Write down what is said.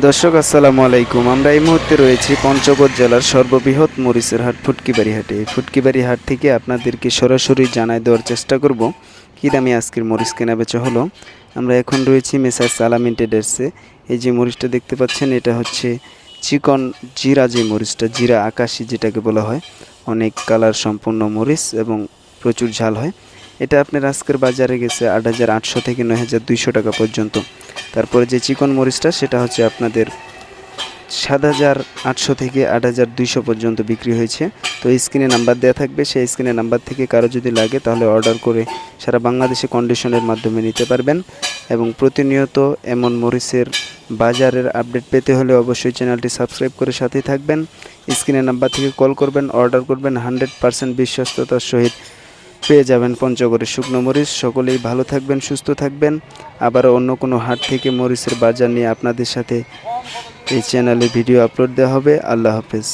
দর্শক, আসসালামু আলাইকুম। আমরা এই মুহূর্তে রয়েছি পঞ্চগড় জেলার সর্ববৃহৎ মরিচের হাট ফুটকিবাড়ি হাটে ফুটকিবাড়ি হাট থেকে আপনাদেরকে সরাসরি জানায় দেওয়ার চেষ্টা করব, কী দামে আজকের মরিচ কেনা বেচা হলো। আমরা এখন রয়েছি মেসার সালামিন ট্রেডার্সে এই যে মরিচটা দেখতে পাচ্ছেন, এটা হচ্ছে চিকন জিরা যে মরিচটা, জিরা আকাশি যেটাকে বলা হয়। অনেক কালার সম্পূর্ণ মরিচ এবং প্রচুর ঝাল হয়। এটা আপনার আজকের বাজারে গেছে আট হাজার আটশো থেকে নয় হাজার দুইশো টাকা পর্যন্ত। তারপরে যে চিকন মরিচটা, সেটা হচ্ছে আপনাদের সাত হাজার আটশো থেকে আট হাজার দুইশো পর্যন্ত বিক্রি হয়েছে। তো স্ক্রিনে নাম্বার দেওয়া থাকবে, সেই স্ক্রিনে নাম্বার থেকে কারও যদি লাগে, তাহলে অর্ডার করে সারা বাংলাদেশে কন্ডিশনের মাধ্যমে নিতে পারবেন। এবং প্রতিনিয়ত এমন মরিচের বাজারের আপডেট পেতে হলে অবশ্যই চ্যানেলটি সাবস্ক্রাইব করে সাথেই থাকবেন। স্ক্রিনে নাম্বার থেকে কল করবেন, অর্ডার করবেন, হান্ড্রেড পার্সেন্ট বিশ্বস্ততার সহিত পেয়ে যাবেন পঞ্চগড়ের শুকনো মরিচ। সকলেই ভালো থাকবেন, সুস্থ থাকবেন। আবার অন্য কোনো হাট থেকে মরিচের বাজার নিয়ে আপনাদের সাথে এই চ্যানেলে ভিডিও আপলোড দেওয়া হবে। আল্লাহ হাফেজ।